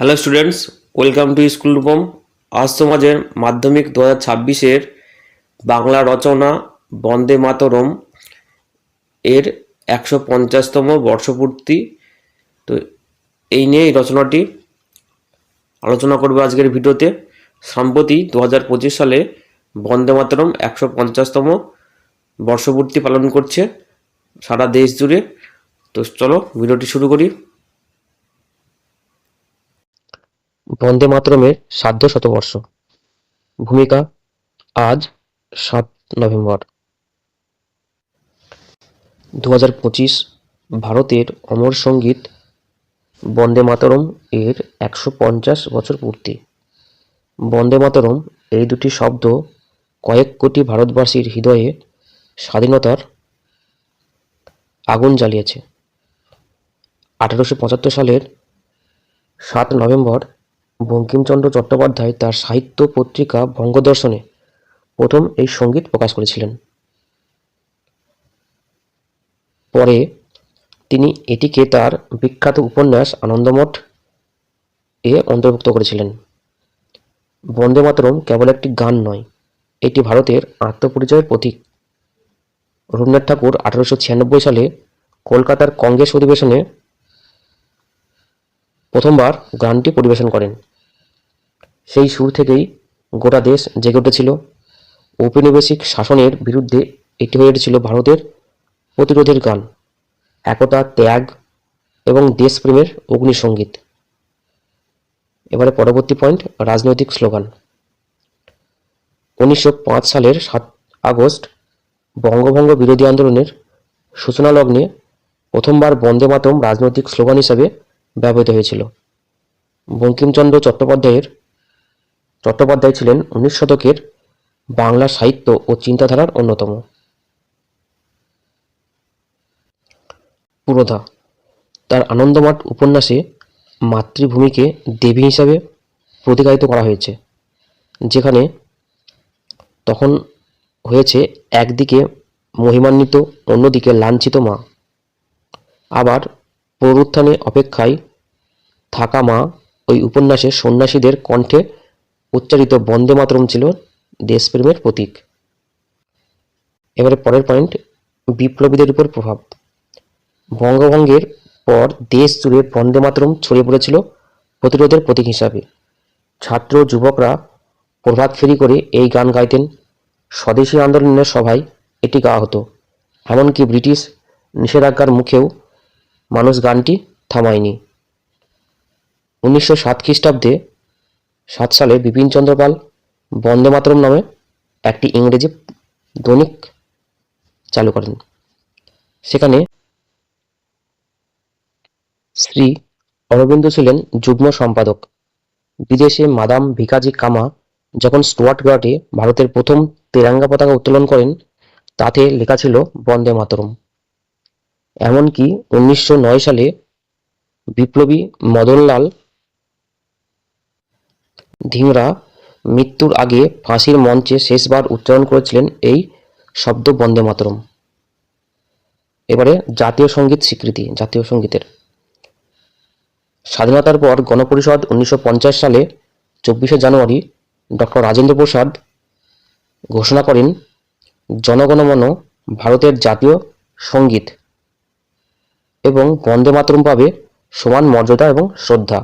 Hello students welcome to school Rupam আজ তোমাদের মাধ্যমিক দু হাজার ছাব্বিশের বাংলা রচনা বন্দে মাতরম এর একশো পঞ্চাশতম বর্ষপূর্তি। তো এই নিয়ে এই রচনাটি আলোচনা করবে আজকের ভিডিওতে। সম্প্রতি দু হাজার পঁচিশ সালে বন্দে মাতরম একশো পঞ্চাশতম বর্ষপূর্তি পালন করছে সারা দেশ জুড়ে। তো চলো ভিডিওটি শুরু করি। বন্দে মাতরমের সাধ্য শতবর্ষ। ভূমিকা, আজ সাত নভেম্বর। দু পঁচিশ ভারতের অমর সংগীত বন্দে মাতরম এর একশো পঞ্চাশ বছর পূর্তি। বন্দে মাতরম এই দুটি শব্দ কয়েক কোটি ভারতবাসীর হৃদয়ে স্বাধীনতার আগুন জ্বালিয়েছে। আঠারোশো পঁচাত্তর সালের সাত নভেম্বর বঙ্কিমচন্দ্র চট্টোপাধ্যায় তার সাহিত্য পত্রিকা বঙ্গদর্শনে প্রথম এই সংগীত প্রকাশ করেছিলেন। পরে তিনি এটিকে তার বিখ্যাত উপন্যাস আনন্দমঠ এ অন্তর্ভুক্ত করেছিলেন। বন্দে মাতরম কেবল একটি গান নয়, এটি ভারতের আত্মপরিচয়ের প্রতীক। রবীন্দ্রনাথ ঠাকুর আঠারোশো ছিয়ানব্বই সালে কলকাতার কংগ্রেস অধিবেশনে প্রথমবার গানটি পরিবেশন করেন। সেই সুর থেকেই গোটা দেশ জেগে উঠেছিল। ঔপনিবেশিক শাসনের বিরুদ্ধে এটি হয়ে উঠেছিল ভারতের প্রতিরোধের গান একতা, ত্যাগ এবং দেশপ্রেমের অগ্নিসঙ্গীত এবারে পরবর্তী পয়েন্ট রাজনৈতিক স্লোগান। উনিশশো পাঁচ সালের সাত আগস্ট বঙ্গভঙ্গ বিরোধী আন্দোলনের সূচনা লগ্নে প্রথমবার বন্দে মাতম রাজনৈতিক স্লোগান হিসাবে ব্যবহৃত হয়েছিল। বঙ্কিমচন্দ্র চট্টোপাধ্যায়ের চট্টোপাধ্যায় ছিলেন উনিশ শতকের বাংলা সাহিত্য ও চিন্তাধারার অন্যতম। পুরোধা, তার আনন্দমঠ উপন্যাসে মাতৃভূমিকে দেবী হিসাবে প্রতিকায়িত করা হয়েছে, যেখানে তখন হয়েছে একদিকে মহিমান্বিত, অন্যদিকে লাঞ্ছিত মা। আবার পুনরুত্থানে অপেক্ষায় থাকা মা ওই উপন্যাসে সন্ন্যাসীদের কণ্ঠে উচ্চারিত বন্দে মাতরম ছিল দেশপ্রেমের প্রতীক। এবারে পরের পয়েন্ট বিপ্লবীদের উপর প্রভাব। বঙ্গভঙ্গের পর দেশ জুড়ে বন্দে মাতরম ছড়িয়ে পড়েছিল প্রতিরোধের প্রতীক হিসাবে। ছাত্র, যুবকরা প্রভাত ফেরি করে এই গান গাইতেন। স্বদেশী আন্দোলনের সভায় এটি গাওয়া হতো। এমনকি ব্রিটিশ নিষেধাজ্ঞার মুখেও মানুষ গানটি থামায়নি। উনিশশো সাত খ্রিস্টাব্দে সাত সালে বিপিনচন্দ্র পাল বন্দে মাতরম নামে একটি ইংরেজি দৈনিক চালু করেন। সেখানে শ্রী অরবিন্দ ছিলেন যুগ্ম সম্পাদক। বিদেশে মাদাম ভিকাজি কামা যখন স্টুয়ার্ট গার্ডে ভারতের প্রথম তেরাঙ্গা পতাকা উত্তোলন করেন, তাতে লেখা ছিল বন্দে মাতরম এমনকি উনিশশো নয় সালে বিপ্লবী মদনলাল ধিংরা মৃত্যুর আগে ফাঁসির মঞ্চে শেষবার উচ্চারণ করেছিলেন এই শব্দ বন্দে মাতরম। এবারে জাতীয় সংগীত স্বীকৃতি, জাতীয় সঙ্গীতের। স্বাধীনতার পর গণপরিষদ উনিশশো পঞ্চাশ সালে চব্বিশে জানুয়ারি ডক্টর রাজেন্দ্র প্রসাদ ঘোষণা করেন, জনগণমন ভারতের জাতীয় সংগীত এবং বন্দে মাতরম পাবে সমান মর্যাদা এবং শ্রদ্ধা।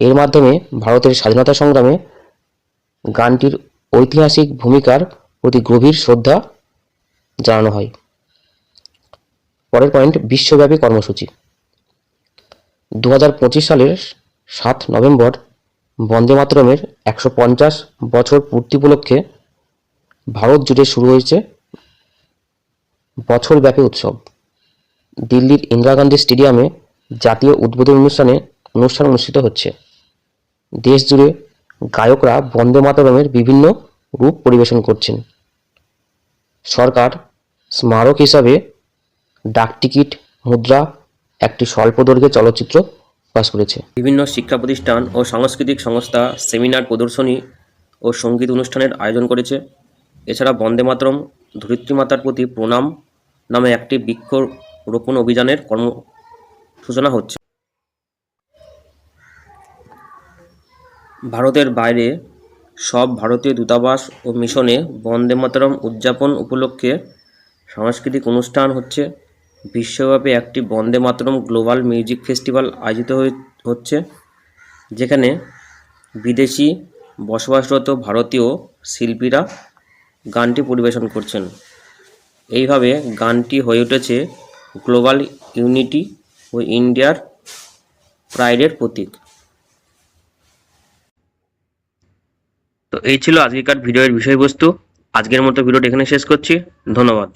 এর মাধ্যমে ভারতের স্বাধীনতা সংগ্রামে গানটির ঐতিহাসিক ভূমিকার প্রতি গভীর শ্রদ্ধা জানানো হয়। পরের পয়েন্ট, বিশ্বব্যাপী কর্মসূচি। দু হাজার পঁচিশ সালের সাত নভেম্বর বন্দে মাতরমের একশো পঞ্চাশ বছর পূর্তি উপলক্ষে ভারত জুড়ে শুরু হয়েছে বছরব্যাপী উৎসব। দিল্লির ইন্দিরা গান্ধী স্টেডিয়ামে জাতীয় উদ্বোধন অনুষ্ঠানে অনুষ্ঠান অনুষ্ঠিত হচ্ছে। দেশ জুড়ে গায়করা বন্দে মাতরমের বিভিন্ন রূপ পরিবেশন করছেন। সরকার স্মারক হিসাবে ডাকটিকিট মুদ্রা, একটি স্বল্পদৈর্ঘ্যের চলচ্চিত্র প্রকাশ করেছে। বিভিন্ন শিক্ষা প্রতিষ্ঠান ও সাংস্কৃতিক সংস্থা সেমিনার প্রদর্শনী ও সংগীত অনুষ্ঠানের আয়োজন করেছে। এছাড়া বন্দে মাতরম, ধরিত্রী মাতার প্রতি প্রণাম নামে একটি বৃক্ষ রোপণ অভিযানের কর্ম সূচনা হচ্ছে। ভারতের বাইরে সব ভারতীয় দূতাবাস ও মিশনে বন্দে মাতরম উদযাপন উপলক্ষে সাংস্কৃতিক অনুষ্ঠান হচ্ছে। বিশ্বব্যাপী একটি Vande Mataram global music festival আয়োজিত হচ্ছে, যেখানে বিদেশি বসবাসরত ভারতীয় শিল্পীরা গানটি পরিবেশন করছেন। এইভাবে গানটি হয়ে উঠেছে গ্লোবাল ইউনিটি ও ইন্ডিয়ার প্রাইডের প্রতীক। তো এই ছিল আজকেকার ভিডিওর বিষয়বস্তু। আজকের মতো ভিডিওটা এখানে শেষ করছি। ধন্যবাদ।